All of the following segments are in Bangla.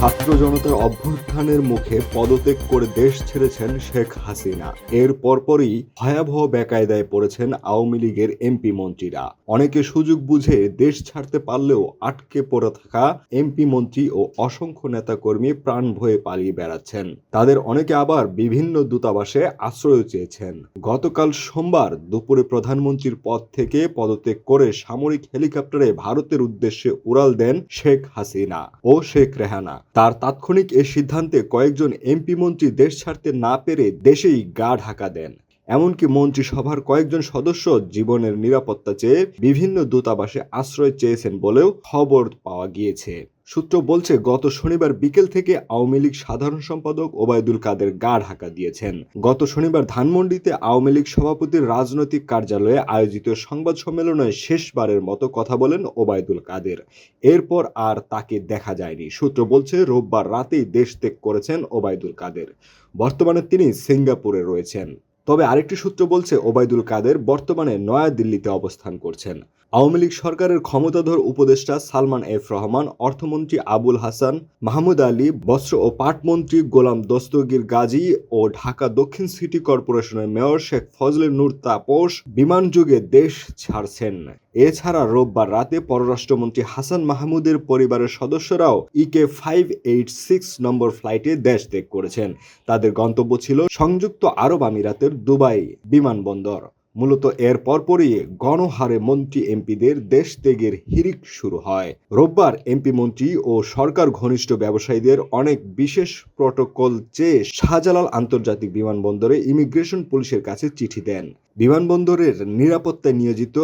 ছাত্র জনতার অভ্যুত্থানের মুখে পদত্যাগ করে দেশ ছেড়েছেন শেখ হাসিনা। এর পরপরই ভয়াবহ বেকায়দায় পড়েছেন আওয়ামী লীগের এমপি মন্ত্রীরা। অনেকে সুযোগ বুঝে দেশ ছাড়তে পারলেও আটকে পড়ে থাকা এমপি মন্ত্রী ও অসংখ্য নেতাকর্মী প্রাণ ভয়ে পালিয়ে বেড়াচ্ছেন। তাদের অনেকে আবার বিভিন্ন দূতাবাসে আশ্রয় চেয়েছেন। গতকাল সোমবার দুপুরে প্রধানমন্ত্রীর পদ থেকে পদত্যাগ করে সামরিক হেলিকপ্টারে ভারতের উদ্দেশ্যে উড়াল দেন শেখ হাসিনা ও শেখ রেহানা। তার তাৎক্ষণিক এ সিদ্ধান্তে কয়েকজন এমপি মন্ত্রী দেশ ছাড়তে না পেরে দেশেই গা ঢাকা দেন। এমনকি মন্ত্রিসভার কয়েকজন সদস্য জীবনের নিরাপত্তা চেয়ে বিভিন্ন দূতাবাসে আশ্রয় চেয়েছেন বলেও খবর পাওয়া গিয়েছে। সূত্র বলছে, গত শনিবার বিকেল থেকে আওয়ামী লীগ সাধারণ সম্পাদক ওবায়দুল কাদের গা ঢাকা দিয়েছেন। গত শনিবার ধানমন্ডিতে আওয়ামী লীগ সভাপতির রাজনৈতিক কার্যালয়ে আয়োজিত সংবাদ সম্মেলনে শেষবারের মতো কথা বলেন ওবায়দুল কাদের। এরপর আর তাকে দেখা যায়নি। সূত্র বলছে, রোববার রাতেই দেশ ত্যাগ করেছেন ওবায়দুল কাদের। বর্তমানে তিনি সিঙ্গাপুরে রয়েছেন। তবে আরেকটি সূত্র বলছে, ওবায়দুল কাদের বর্তমানে নয়াদিল্লিতে অবস্থান করছেন। আওয়ামী লীগ সরকারের ক্ষমতাধর উপদেষ্টা সালমান এফ রহমান, অর্থমন্ত্রী আবুল হাসান, মাহমুদ আলী, বস্ত্র ও পাটমন্ত্রী গোলাম দস্তগীর গাজী ও ঢাকা দক্ষিণ সিটি কর্পোরেশনের মেয়র শেখ ফজলে নূর তাপস বিমান যুগে দেশ ছাড়ছেন। এছাড়া রোববার রাতে পররাষ্ট্রমন্ত্রী হাসান মাহমুদের পরিবারের সদস্যরাও EK five eight six number ফ্লাইটে দেশ ত্যাগ করেছেন। তাদের গন্তব্য ছিল সংযুক্ত আরব আমিরাতের দুবাই বিমানবন্দর। মূলত এর পরপরই গণহারে মন্ত্রী এমপিদের দেশ ত্যাগের হিরিক শুরু হয়। রোববার এমপি মন্ত্রী ও সরকার ঘনিষ্ঠ ব্যবসায়ীদের অনেক বিশেষ প্রটোকল চেয়ে শাহজালাল আন্তর্জাতিক বিমানবন্দরে ইমিগ্রেশন পুলিশের কাছে চিঠি দেন। বিমানবন্দরের নিরাপত্তায় নিয়োজিত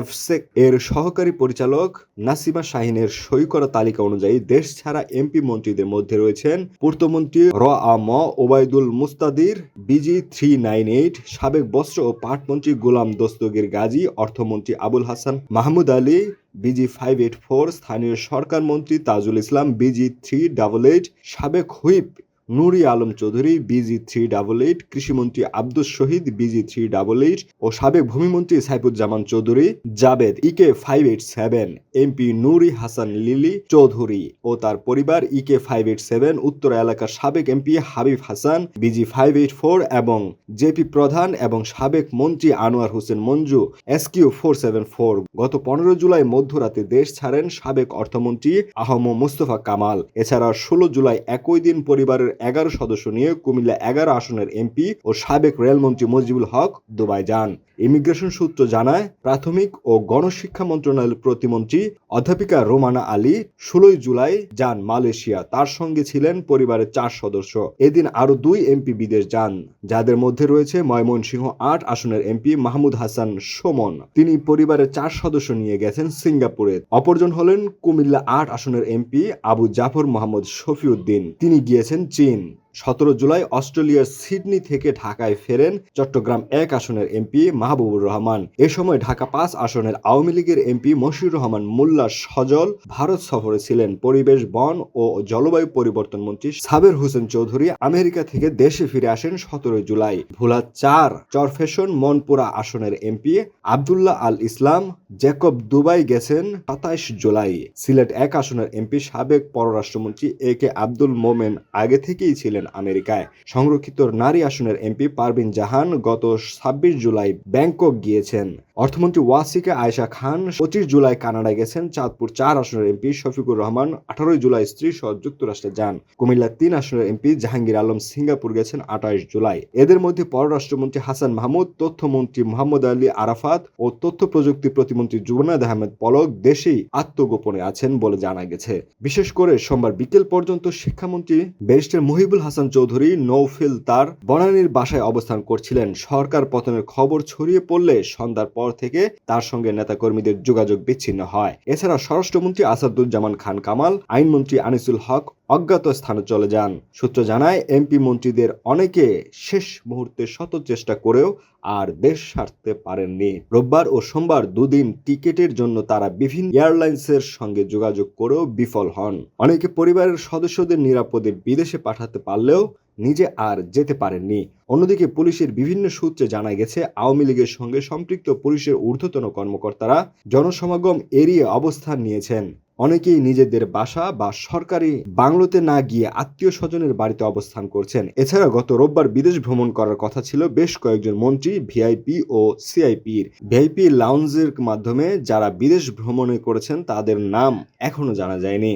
এফসেক এর সহকারী পরিচালক নাসিমা শাহিনের সই করা তালিকা অনুযায়ী দেশ ছাড়া এমপি মন্ত্রীদের মধ্যে রয়েছেন পূর্তমন্ত্রী R A M Obaidul Mustadir, BG three nine eight, সাবেক বস্ত্র ও পাটমন্ত্রী গোলাম দস্তগীর গাজী, অর্থমন্ত্রী Abul Hasan Mahmud Ali, BG five eight four, স্থানীয় সরকার মন্ত্রী Tajul Islam, BG three double eight, সাবেক whip Nuri Alam Chowdhury, BG three double eight, কৃষিমন্ত্রী Abdus Shahid, BG three double eight ও সাবেক ভূমিমন্ত্রী Saifuzzaman Chowdhury, Javed EK five eight seven, MP Nuri Hasan Lili Chowdhury ও তার পরিবার ইকে ফাইভ এইট সেভেন, উত্তর এলাকার সাবেক MP Habib Hasan, BG five eight four এবং জেপি প্রধান এবং সাবেক মন্ত্রী Anwar Hossain Manju SQ four seven four. গত পনেরো জুলাই মধ্যরাতে দেশ ছাড়েন সাবেক অর্থমন্ত্রী আহম মুস্তফা কামাল। এছাড়া ষোলো জুলাই একই দিন পরিবারের এগারো সদস্য নিয়ে কুমিল্লা এগারো আসনের এমপি ও সাবেক রেলমন্ত্রী মজিবুল হক দুবাই যান। ইমিগ্রেশন সূত্র জানায়, প্রাথমিক ও গণশিক্ষা মন্ত্রণালয়ের প্রতিমন্ত্রী অধ্যাপিকা রোমানা আলী ষোলোই জুলাই যান মালয়েশিয়া। তার সঙ্গে ছিলেন পরিবারের চার সদস্য। এদিন আরও দুই এমপি বিদেশ যান। যাদের মধ্যে রয়েছে ময়মনসিংহ আট আসনের এমপি মাহমুদ হাসান সোমন। তিনি পরিবারের চার সদস্য নিয়ে গেছেন সিঙ্গাপুরে। অপরজন হলেন কুমিল্লা আট আসনের এমপি আবু জাফর মোহাম্মদ শফিউদ্দিন। তিনি গিয়েছেন চীন। Amin. সতেরো জুলাই অস্ট্রেলিয়ার সিডনি থেকে ঢাকায় ফেরেন চট্টগ্রাম এক আসনের এমপি মাহবুবুর রহমান। এ সময় ঢাকা পাঁচ আসনের আওয়ামী লীগের এমপি মশিউর রহমান মোল্লা সজল ভারত সফরে ছিলেন। পরিবেশ, বন ও জলবায়ু পরিবর্তন মন্ত্রী সাবের হোসেন চৌধুরী আমেরিকা থেকে দেশে ফিরে আসেন সতেরোই জুলাই। ভোলা চার চরফেশন মনপুরা আসনের MP Abdullah Al Islam Jacob Dubai গেছেন সাতাইশ জুলাই। সিলেট এক আসনের এমপি সাবেক পররাষ্ট্রমন্ত্রী এ কে আব্দুল মোমেন আগে থেকেই ছিলেন আমেরিকায়। সংরক্ষিত নারী আসনের এমপি পারভিন জাহান গত ছাব্বিশ জুলাই ব্যাংকক গিয়েছেন। অর্থমন্ত্রী ওয়াসিকা আয়েশা খান পঁচিশ জুলাই কানাডা গেছেন। চাঁদপুর চার আসনের এমপি শফিকুর রহমান আঠারোই জুলাই স্ত্রী সহ যুক্তরাষ্ট্রে যান। কুমিল্লা তিন আসনের এমপি জাহাঙ্গীর আলম সিঙ্গাপুর গেছেন আঠাইশ জুলাই। এদের মধ্যে পররাষ্ট্রমন্ত্রী হাসান মাহমুদ, তথ্যমন্ত্রী মোহাম্মদ আলী আরাফাত ও তথ্য প্রযুক্তি প্রতিমন্ত্রী জুবনাদ আহমেদ পলক দেশেই আত্মগোপনে আছেন বলে জানা গেছে। বিশেষ করে সোমবার বিকেল পর্যন্ত শিক্ষামন্ত্রী ব্যারিস্টার মহিবুল হাসান চৌধুরী নৌফিল তার বনানীর বাসায় অবস্থান করছিলেন। সরকার পতনের খবর ছড়িয়ে পড়লে সন্ধ্যার পর থেকে তার সঙ্গে নেতাকর্মীদের যোগাযোগ বিচ্ছিন্ন হয়। এছাড়া স্বরাষ্ট্রমন্ত্রী আসাদুজ্জামান খান কামাল, আইনমন্ত্রী আনিসুল হক অজ্ঞাত স্থানে চলে যান। সূত্র জানায়, এমপি মন্ত্রীদের অনেকে শেষ মুহূর্তে শত চেষ্টা করেও আর দেশ ছাড়তে পারেননি। রোববার ও সোমবার দুদিন টিকেটের জন্য তারা বিভিন্ন এয়ারলাইন্সের সঙ্গে যোগাযোগ করেও বিফল হন। অনেকে পরিবারের সদস্যদের নিরাপদে বিদেশে পাঠাতে পারলেও নিজে আর যেতে পারেননি। অন্যদিকে পুলিশের বিভিন্ন সূত্রে জানা গেছে, আওয়ামী লীগের সঙ্গে সম্পৃক্ত পুলিশের ঊর্ধ্বতন কর্মকর্তারা জনসমাগম এড়িয়ে অবস্থান নিয়েছেন। অনেকেই নিজেদের বাসা বা সরকারি বাংলোতে না গিয়ে আত্মীয় স্বজনের বাড়িতে অবস্থান করছেন। এছাড়া গত রোববার বিদেশ ভ্রমণ করার কথা ছিল বেশ কয়েকজন মন্ত্রী, ভিআইপি ও সিআইপির। ভিআইপি লাউঞ্জের মাধ্যমে যারা বিদেশ ভ্রমণে করেছেন তাদের নাম এখনও জানা যায়নি।